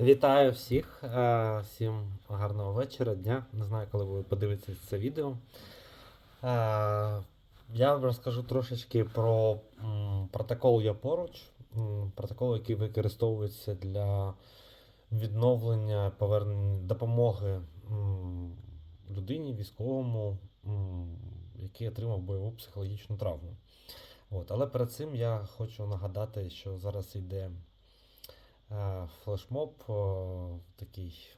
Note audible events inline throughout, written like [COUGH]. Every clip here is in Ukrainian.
Вітаю всіх, е, всім гарного вечора, дня. Не знаю, коли ви подивитесь це відео. Е, Я вам розкажу трошечки про протокол Я поруч. Протокол, який використовується для відновлення повернення допомоги людині, військовому, який отримав бойову психологічну травму. От. Але перед цим я хочу нагадати, що зараз йде флешмоб, такий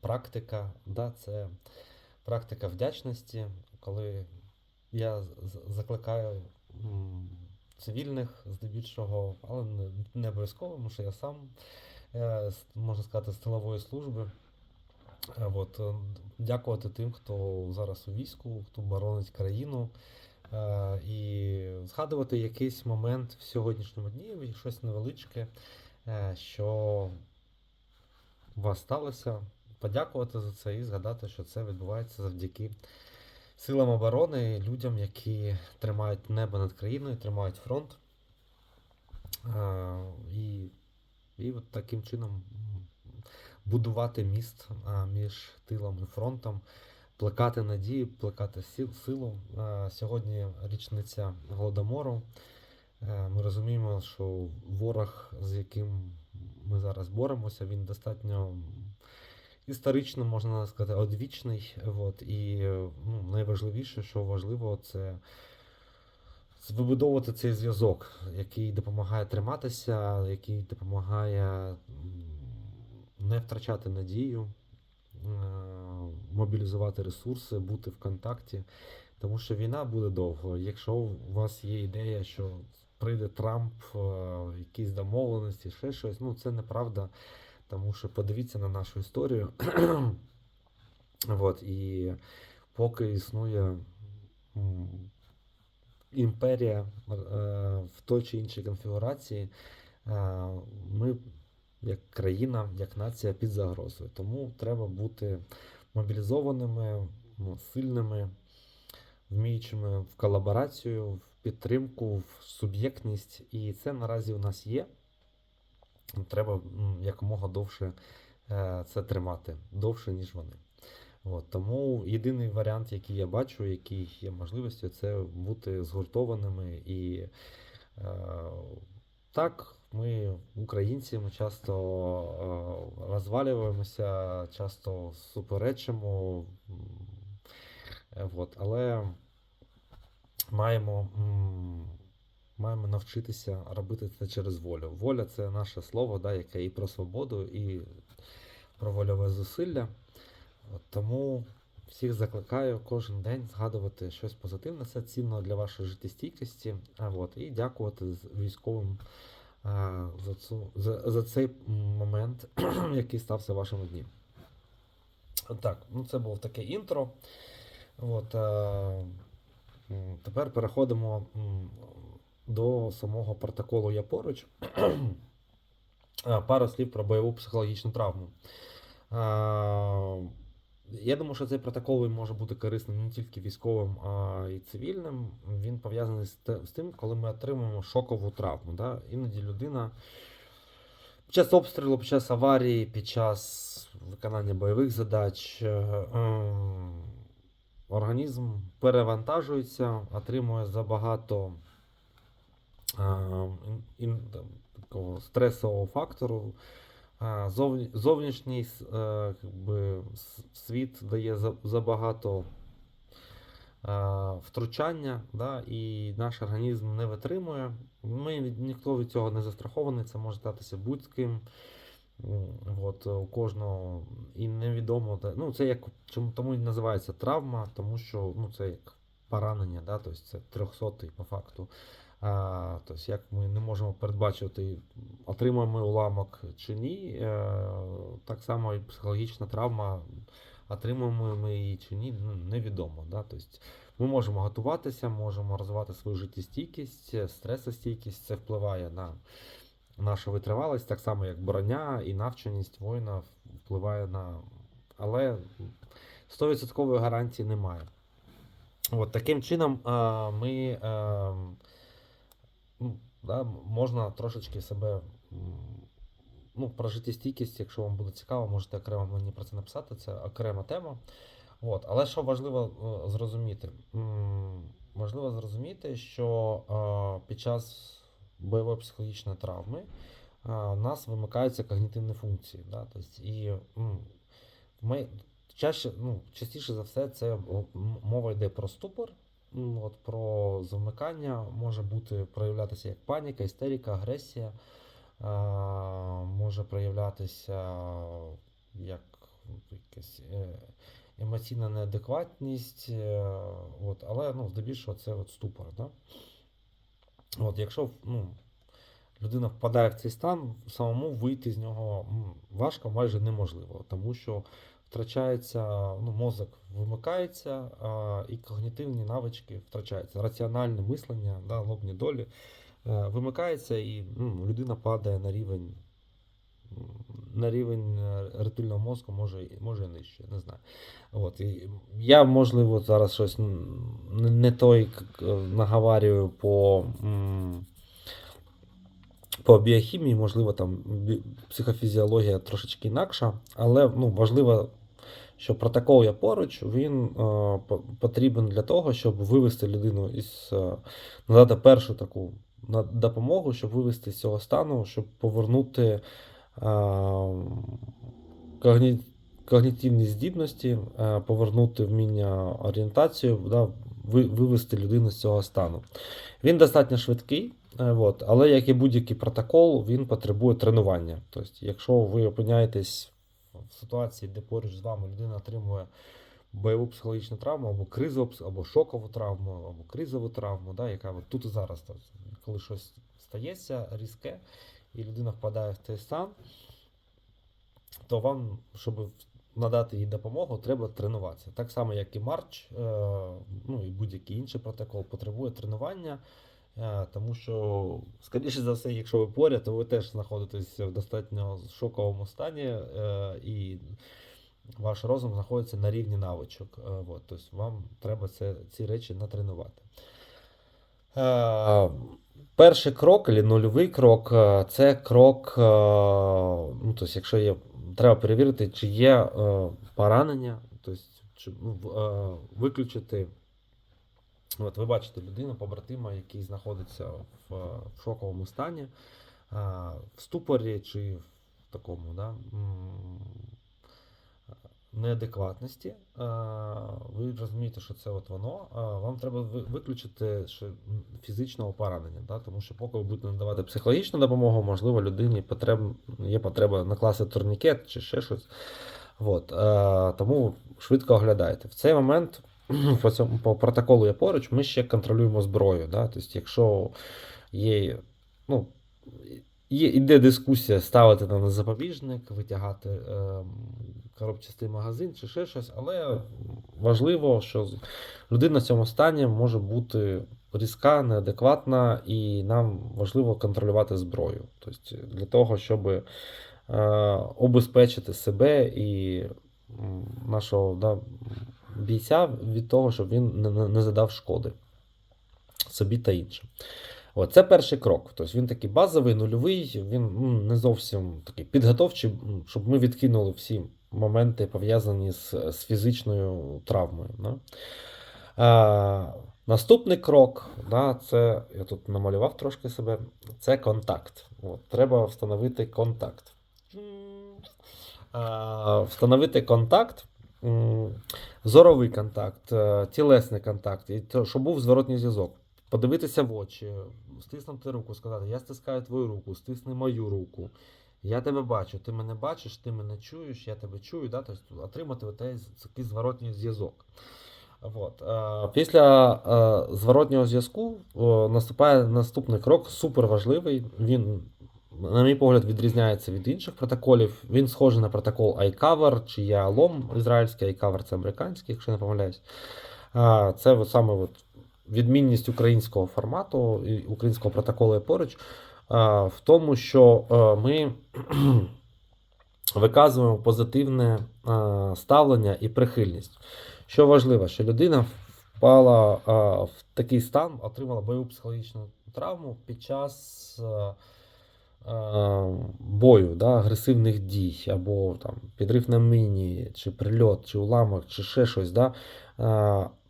практика. Да, це практика вдячності, коли я закликаю цивільних здебільшого, але не, обов'язково, тому що я сам, е, можна сказати, з тилової служби. Е, От, е, дякувати тим, хто зараз у війську, хто боронить країну. Е, і згадувати якийсь момент в сьогоднішньому дні, щось невеличке, е, що у вас сталося. Подякувати за це і згадати, що це відбувається завдяки силам оборони, людям, які тримають небо над країною, тримають фронт. Е, І, і от таким чином будувати міст між тилом і фронтом, плекати надію, плекати сил, силу. Е, Сьогодні річниця Голодомору. Е, Ми розуміємо, що ворог, з яким ми зараз боремося, він достатньо історично, можна сказати, одвічний. От, і ну, найважливіше, що важливо, це вибудовувати цей зв'язок, який допомагає триматися, який допомагає не втрачати надію, е, мобілізувати ресурси, бути в контакті. Тому що війна буде довго. Якщо у вас є ідея, що прийде Трамп, е, якісь домовленості, ще щось, ну це неправда. Тому що подивіться на нашу історію. [CLEARS THROAT] От, і поки існує імперія е, в той чи іншій конфігурації, е, ми, як країна, як нація під загрозою. Тому треба бути мобілізованими, ну, сильними, вміючими в колаборацію, підтримку, в суб'єктність. І це наразі у нас є. Треба якомога довше е, це тримати, довше, ніж вони. От, тому єдиний варіант, який я бачу, який є можливістю, це бути згуртованими. І е, так, ми, українці, ми часто е, розвалюємося, часто суперечимо. е, От, але маємо, маємо навчитися робити це через волю. Воля це наше слово, да, яке і про свободу, і про вольове зусилля. Тому всіх закликаю кожен день згадувати щось позитивне. Це цінно для вашої життєстійкості. А, от, і дякувати військовим а, за, цю, за, за цей момент, [CLEARS THROAT] який стався в вашому дні. Так, ну це було таке інтро. От, е, м, тепер переходимо до самого протоколу Я поруч. [CLEARS THROAT] Пару слів про бойову психологічну травму. Я думаю, що цей протокол може бути корисним не тільки військовим, а й цивільним. Він пов'язаний з тим, коли ми отримуємо шокову травму. Да? Іноді людина під час обстрілу, під час аварії, під час виконання бойових задач е, ем, організм перевантажується, отримує забагато такого стресового фактору. Зовнішній е, как би, с- світ дає забагато втручання, да, і наш організм не витримує. Ми ніхто від цього не застрахований, це може статися будь-ким. От, у кожного і невідомо. Ну, це як чому тому і називається травма, тому що ну, це як поранення, да, тобто це трьохсотий по факту. А, тобто, як ми не можемо передбачити, отримаємо уламок чи ні, е, так само і психологічна травма, отримаємо ми її чи ні, ну, невідомо. Да? Тобто, ми можемо готуватися, можемо розвивати свою життєстійкість, е, стресостійкість, це впливає на нашу витривалість, так само як броня і навченість воїна впливає на. Але 100% гарантії немає. От, таким чином а, ми е, ну, да, можна трошечки себе ну, про життєстійкість, якщо вам буде цікаво, можете окремо мені про це написати, це окрема тема. От. Але що важливо е, зрозуміти? Важливо зрозуміти, що е, під час бойової психологічної травми у нас вимикаються когнітивні функції. Да? Тобто, і ми чаще, ну, частіше за все, це мова йде про ступор, от, про замикання, може бути проявлятися як паніка, істерика, агресія, е, може проявлятися як якась е, емоційна неадекватність, е, от, але ну, здебільшого це от ступор. Да? От, якщо ну, людина впадає в цей стан, самому вийти з нього важко, майже неможливо, тому що втрачається, ну, мозок вимикається, а, і когнітивні навички втрачаються. Раціональне мислення, да, лобні долі е, вимикається, і ну, людина падає на рівень. На рівень е, ретильного мозку може, може і нижче, не знаю. От, і я, можливо, зараз щось не, той наговарюю по, по біохімії, можливо, там психофізіологія трошечки інакша, але ну, важливо, що протокол я поруч, він е, потрібен для того, щоб вивести людину із е, надати першу таку допомогу, щоб вивести з цього стану, щоб повернути. Когнітивні здібності, повернути вміння орієнтацію, да, ви- вивести людину з цього стану. Він достатньо швидкий, е, от, але як і будь-який протокол, він потребує тренування. Тобто, якщо ви опиняєтесь в ситуації, де поруч з вами людина отримує бойову психологічну травму, або кризову, або шокову травму, або кризову травму, да, яка от тут і зараз, тобто, коли щось стається різке, і людина впадає в цей стан, то вам, щоб надати їй допомогу, треба тренуватися. Так само, як і Марч, е, ну і будь-який інший протокол потребує тренування. е, Тому що, скоріше за все, якщо ви поряд, то ви теж знаходитесь в достатньо шоковому стані, е, і ваш розум знаходиться на рівні навичок. Тобто вам треба це, ці речі натренувати. Перший крок, нульовий крок, е, це крок, е, ну, тобто, якщо є, треба перевірити, чи є е, поранення, тобто, чи, ну, виключити. От ви бачите людину, побратима, який знаходиться в, в шоковому стані, в ступорі чи в такому да, неадекватності. Ви розумієте, що це от воно. Вам треба виключити фізичного поранення, да, тому що поки ви будете надавати психологічну допомогу, можливо, людині потреб, є потреба накласти турнікет чи ще щось. От, е, тому швидко оглядайте. В цей момент [CLEARS THROAT] по, цьому, по протоколу я поруч, ми ще контролюємо зброю. Да? Тобто, якщо є, ну, є, іде дискусія ставити там на запобіжник, витягати е, коробчастий магазин чи ще щось, але важливо, що людина в цьому стані може бути різка, неадекватна, і нам важливо контролювати зброю. Тобто, для того, щоб е, обезпечити себе і нашого да, бійця від того, щоб він не, не- задав шкоди собі та іншим. От, це перший крок. Тобто він такий базовий, нульовий, він не зовсім такий підготовчий, щоб ми відкинули всі моменти, пов'язані з, з фізичною травмою. Да? А, наступний крок, да, це я тут намалював трошки себе, це контакт. От, треба встановити контакт. А, встановити контакт, зоровий контакт, е, тілесний контакт, і щоб був зворотній зв'язок. Подивитися в очі, стиснути руку, сказати, я стискаю твою руку, стисни мою руку. Я тебе бачу, ти мене бачиш, ти мене чуєш, я тебе чую, да? тобто отримати такий зворотній зв'язок. От. е, Після е, зворотнього зв'язку е, наступає наступний крок, супер важливий. Він, на мій погляд, відрізняється від інших протоколів. Він схожий на протокол iCover чи Ялом ізраїльський, iCover це американський, якщо не помиляюсь. А, Це от саме от відмінність українського формату і українського протоколу є поруч в тому, що ми [CLEARS THROAT] виказуємо позитивне ставлення і прихильність. Що важливо, що людина впала в такий стан, отримала бойову психологічну травму під час бою, да, агресивних дій, або там, підрив на міні, чи прильот, чи уламок, чи ще щось. Да,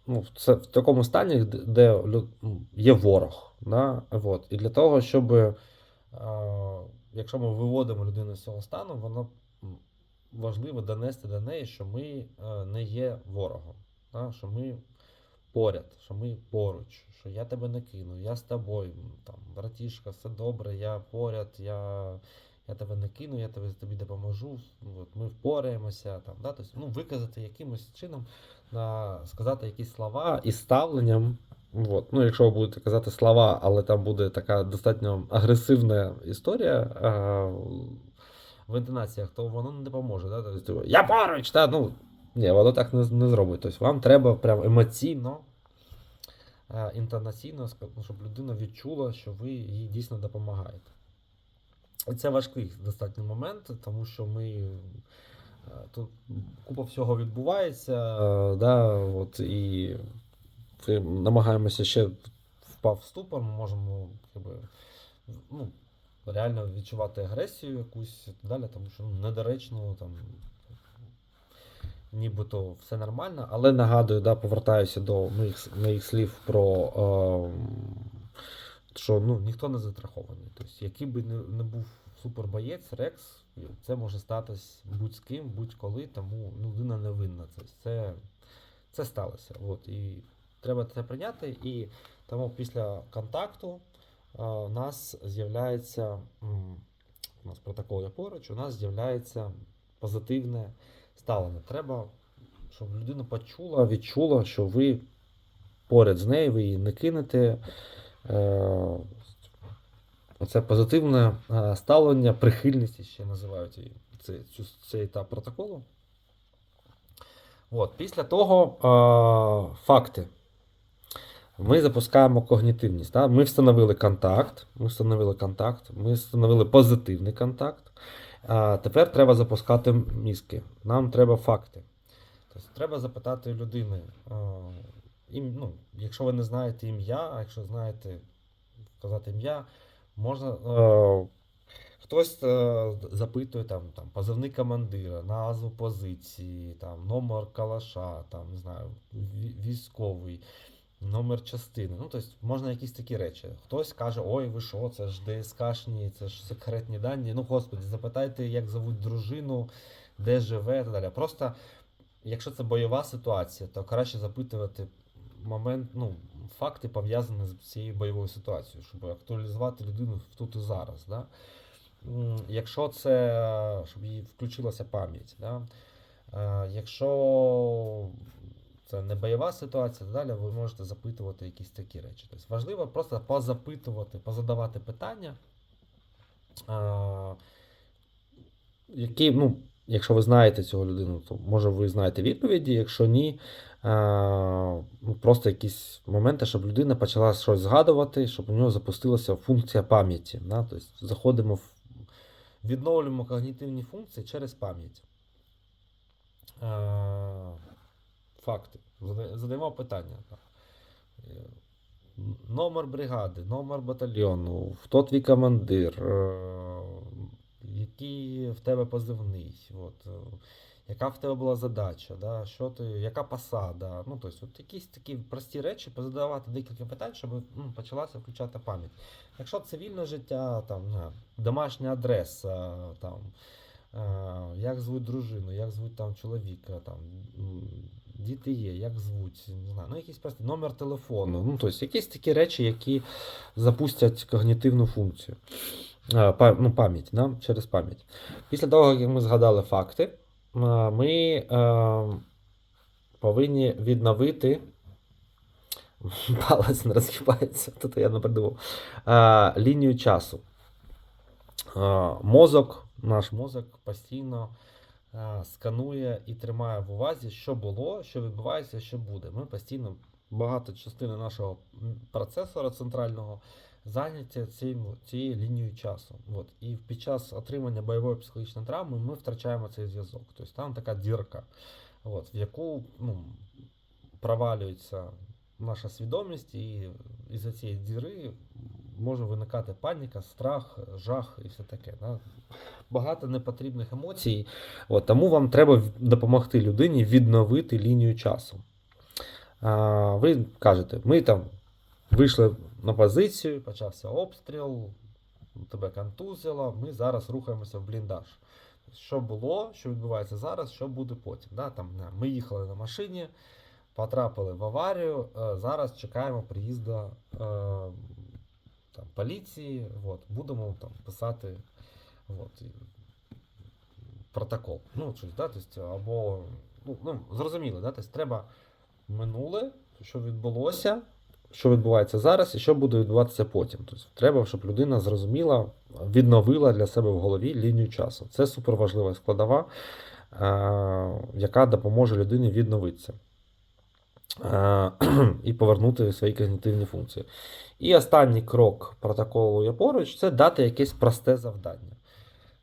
ну, це в такому стані, де- є ворог. Да, от. І для того, щоб, е, якщо ми виводимо людину з цього стану, воно важливо донести до неї, що ми е, не є ворогом, да, що ми поряд, що ми поруч, що я тебе не кину, я з тобою, там, братішка, все добре, я поряд, я, я тебе не кину, я тебе, тобі допоможу, от, ми впораємося. Там, да? тобто, ну, виказати якимось чином, на, сказати якісь слова із ставленням. От. Ну, якщо ви будете казати слова, але там буде така достатньо агресивна історія а, в інтонаціях, то воно не допоможе. Да? Тобто, я поруч! Та, ну, ні, воно так не, не зробить. Тобто вам треба прям емоційно, е, інтонаційно, ну, щоб людина відчула, що ви їй дійсно допомагаєте. Це важкий достатньо момент, тому що ми. е, Тут купа всього відбувається, е, да, от, і намагаємося ще впав в ступор, ми можемо якби, ну, реально відчувати агресію якусь і так далі, тому що ну, недоречно там нібито все нормально, але нагадую, да, повертаюся до моїх, моїх слів про е, що ну, ніхто не застрахований. Тобто, який би не, не був супербоєць, Рекс, це може статись будь з ким, будь-коли, тому ну, людина не винна. Тобто, це, це сталося. От, і треба це прийняти. І тому після контакту е, у нас з'являється, у нас протокол є поруч, у нас з'являється позитивне ставлення. Треба, щоб людина почула, відчула, що ви поряд з нею, ви її не кинете. Е, Оце позитивне е, ставлення, прихильність ще називають її, це, цей етап протоколу. От, після того е, факти. Ми запускаємо когнітивність. Да? Ми встановили контакт, ми встановили контакт, ми встановили позитивний контакт. А тепер треба запускати мізки. Нам треба факти. Тобто треба запитати людини, а, ім, ну, якщо ви не знаєте ім'я, а якщо знаєте сказати ім'я, можна. Е, Хтось е, запитує там, там позивний командира, назву позиції, там, номер калаша, там, не знаю, військовий, номер частини. Ну, тобто можна якісь такі речі. Хтось каже, ой, ви що, це ж ДСКшні, це ж секретні дані. Ну, господи, запитайте, як зовуть дружину, де живе і так далі. Просто, якщо це бойова ситуація, то краще запитувати момент, ну, факти пов'язані з цією бойовою ситуацією, щоб актуалізувати людину тут і зараз. Да? Якщо це, щоб їй включилася пам'ять, да? Е, якщо це не бойова ситуація, далі ви можете запитувати якісь такі речі. Тобто важливо просто позапитувати, позадавати питання, е, які, ну, якщо ви знаєте цього людину, то може ви знаєте відповіді, якщо ні, ну, просто якісь моменти, щоб людина почала щось згадувати, щоб у нього запустилася функція пам'яті. Тобто заходимо в відновлюємо когнітивні функції через пам'ять. Факти. Задаємо питання. Е, Номер бригади, номер батальйону, хто твій командир, е, який в тебе позивний, от, е, яка в тебе була задача, да, що ти, яка посада. Ну, тобто, от якісь такі прості речі, позадавати декілька питань, щоб ну, почалася включати пам'ять. Якщо цивільне життя, там, домашня адреса, там, е, як звуть дружину, як звуть там чоловіка, там, діти є, як звуть, не знаю, ну якісь просто номер телефону. Ну, тобто якісь такі речі, які запустять когнітивну функцію. Е, ну, пам'ять, да? через пам'ять. Після того, як ми згадали факти, е, ми е, повинні відновити. [LAUGHS] Палець не розхибається, [LAUGHS] тут я не придумав. Лінію часу. Мозок, наш мозок постійно сканує і тримає в увазі, що було, що відбувається, що буде. Ми постійно багато частини нашого процесора центрального зайняті цим, цією лінією часу. От. І під час отримання бойової психологічної травми ми втрачаємо цей зв'язок. Тобто там така дірка, от, в яку ну, провалюється наша свідомість, і із-за цієї діри може виникати паніка, страх, жах і все таке. Да? Багато непотрібних емоцій. От, тому вам треба допомогти людині відновити лінію часу. А, ви кажете, ми там вийшли на позицію, почався обстріл, тебе контузило, ми зараз рухаємося в бліндаж. Що було, що відбувається зараз, що буде потім. Да? Там, ми їхали на машині, потрапили в аварію, е, зараз чекаємо приїзду е, там, поліції, от, будемо там, писати от, протокол. Ну, щось, да? тобто, або, ну, ну, зрозуміло, да? тобто, треба минуле, що відбулося, що відбувається зараз і що буде відбуватися потім. Тобто, треба, щоб людина зрозуміла, відновила для себе в голові лінію часу. Це суперважлива складова, е, яка допоможе людині відновитися. е, [CLEARS THROAT] І повернути свої когнітивні функції. І останній крок протоколу я поруч це дати якесь просте завдання.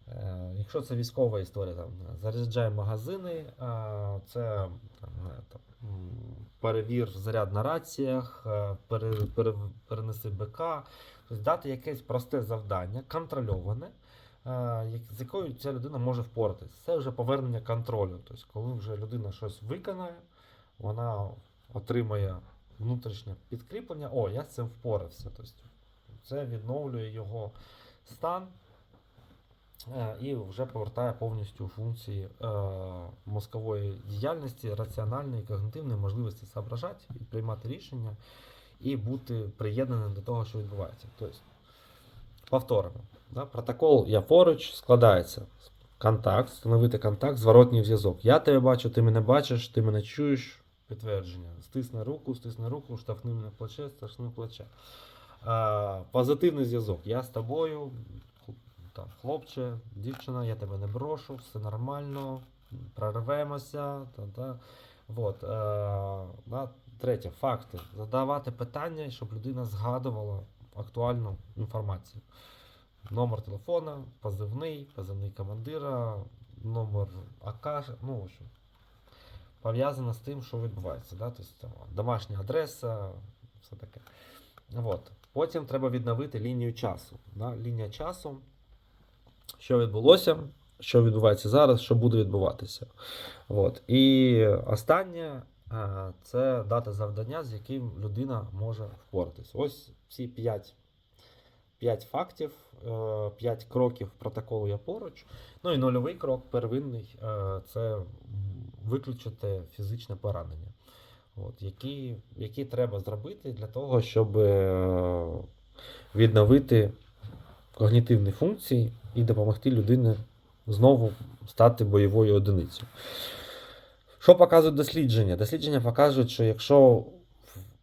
Е, Якщо це військова історія, там заряджай магазини, це там, перевір заряд на раціях, е, пере, пере, перенеси БК, тобто дати якесь просте завдання, контрольоване, е, з якою ця людина може впоратись. Це вже повернення контролю. Тобто, коли вже людина щось виконає, вона отримає внутрішнє підкріплення, о, я з цим впорався. Тобто, це відновлює його стан. Е, і вже повертає повністю функції е, мозкової діяльності, раціональної, когнитивної можливості соображати приймати рішення і бути приєднаним до того, що відбувається. Тобто, повторимо. Да? Протокол я поруч складається. Контакт, встановити контакт, зворотній зв'язок. Я тебе бачу, ти мене бачиш, ти мене чуєш. Підтвердження. Стисни руку, стисни руку, штовхни мене плече, в плече. Позитивний зв'язок. Я з тобою, там, хлопче, дівчина, я тебе не брошу, все нормально, прорвемося. Та, та. Вот, е, да. Третє, факти. Задавати питання, щоб людина згадувала актуальну інформацію. Номер телефона, позивний, позивний командира, номер АК, ну, пов'язано з тим, що відбувається. Да? Тобто, там, домашня адреса, все таке. От. Потім треба відновити лінію часу. Да? Лінія часу, що відбулося, що відбувається зараз, що буде відбуватися. От. І останнє е, це дати завдання, з яким людина може впоратись. Ось ці 5, 5 фактів, 5 кроків протоколу я поруч. Ну і нульовий крок, первинний, е, це виключити фізичне поранення. От, які, які треба зробити для того, щоб е, відновити когнітивні функції і допомогти людині знову стати бойовою одиницею. Що показують дослідження? Дослідження показують, що якщо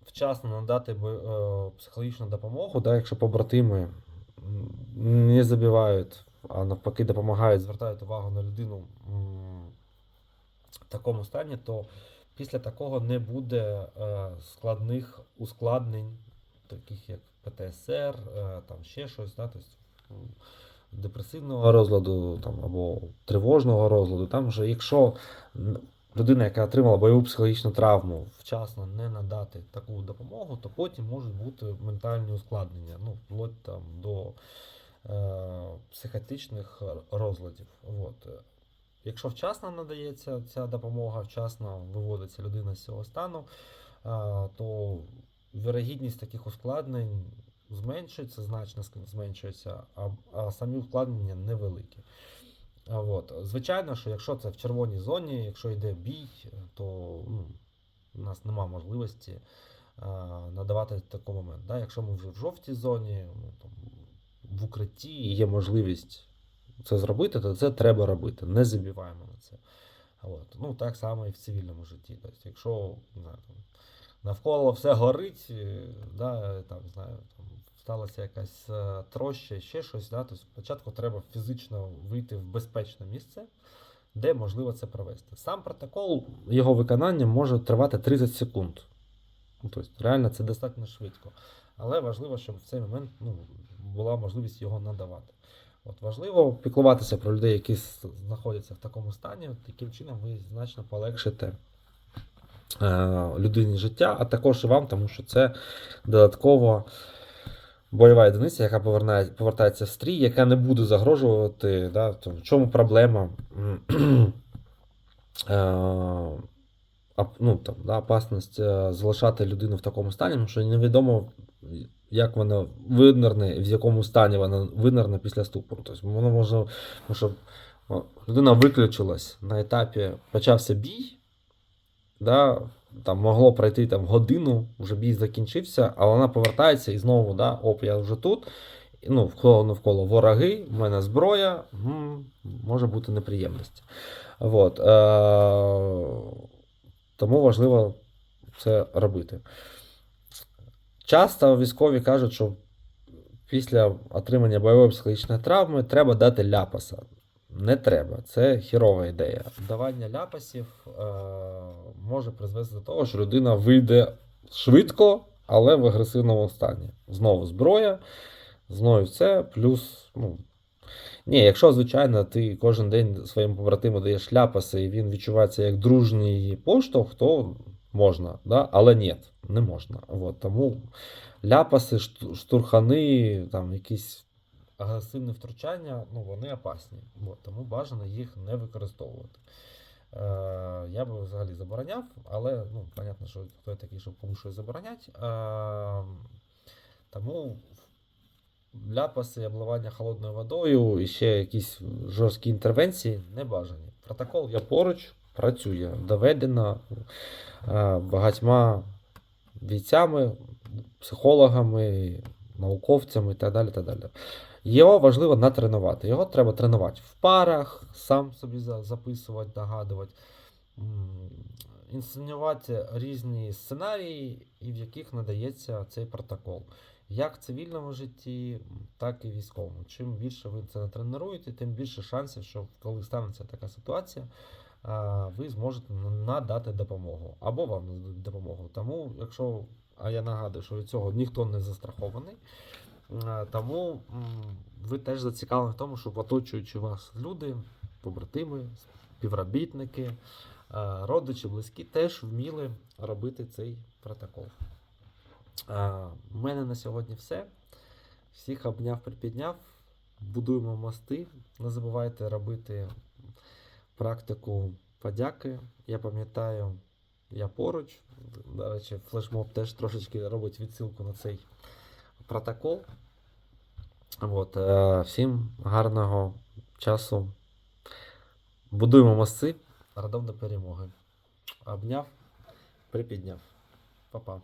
вчасно надати е, психологічну допомогу, да, якщо побратими не забивають, а навпаки допомагають, звертають увагу на людину в такому стані, то після такого не буде е, складних ускладнень, таких як ПТСР, е, там ще щось, да, тобто, депресивного розладу там, або тривожного розладу. Там вже якщо людина, яка отримала бойову психологічну травму, вчасно не надати таку допомогу, то потім можуть бути ментальні ускладнення, ну, вплоть там до е, психотичних розладів. От. Якщо вчасно надається ця допомога, вчасно виводиться людина з цього стану, то вірогідність таких ускладнень зменшується, значно зменшується, а, а самі ускладнення невеликі. От. Звичайно, що якщо це в червоній зоні, якщо йде бій, то ну, у нас немає можливості а, надавати такий момент. Да? Якщо ми вже в жовтій зоні, ну, там, в укритті є можливість це зробити, то це треба робити. Не забіваємо на це. От. Ну, так само і в цивільному житті. Тобто, якщо не там, навколо все горить, е, да, там, знаю, там, сталося якась е, троща, ще щось, да, то спочатку треба фізично вийти в безпечне місце, де можливо це провести. Сам протокол, його виконання може тривати 30 секунд. Ну, тобто, реально це достатньо швидко. Але важливо, щоб в цей момент ну, була можливість його надавати. От важливо піклуватися про людей, які знаходяться в такому стані. Таким чином ви значно полегшите е, людині життя, а також і вам, тому що це додатково бойова одиниця, яка повернає, повертається в стрій, яка не буде загрожувати. Да, то в чому проблема? [CLEARS THROAT] Е, ну, там, да, опасність е, залишати людину в такому стані, тому що невідомо, як вона винирне, в якому стані вона винирне після ступору. Тобто воно може, що людина виключилась на етапі, почався бій, да, там могло пройти там, годину, вже бій закінчився, а вона повертається і знову, да, оп, я вже тут. Ну, вколо навколо вороги, в мене зброя, м, може бути неприємності. От, е, тому важливо це робити. Часто військові кажуть, що після отримання бойової психологічної травми треба дати ляпаса. Не треба, це хірова ідея. Давання ляпасів е, може призвести до того, що людина вийде швидко, але в агресивному стані. Знову зброя, знову це, плюс. Ну, ні, якщо, звичайно, ти кожен день своєму побратиму даєш ляпаси, і він відчувається як дружній поштовх, то можна, да? але ні, не можна. От, тому ляпаси, штурхани, там якісь агресивне втручання, ну, вони опасні. От, тому бажано їх не використовувати. Е, я би взагалі забороняв, але ну, понятно, що хто я такий, щоб комусь щось заборонять. Е, тому ляпаси, обливання холодною водою і ще якісь жорсткі інтервенції не бажані. Протокол я поруч працює, доведено е, багатьма бійцями, психологами, науковцями і так далі. Так далі. Його важливо натренувати. Його треба тренувати в парах, сам собі записувати, нагадувати, м, інсценувати різні сценарії, і в яких надається цей протокол. Як в цивільному житті, так і військовому. Чим більше ви це натренуєте, тим більше шансів, що коли станеться така ситуація, ви зможете надати допомогу або вам допомогу. Тому, якщо, а я нагадую, що від цього ніхто не застрахований, тому ви теж зацікавлені в тому, щоб оточуючи вас люди, побратими, співробітники, родичі, близькі, теж вміли робити цей протокол. У мене на сьогодні все. Всіх обняв, припідняв. Будуємо мости. Не забувайте робити практику подяки. Я пам'ятаю, я поруч. До речі, флешмоб теж трошечки робить відсилку на цей протокол. От, е, всім гарного часу. Будуємо мости. Радом до перемоги. Обняв, припідняв. Па-па.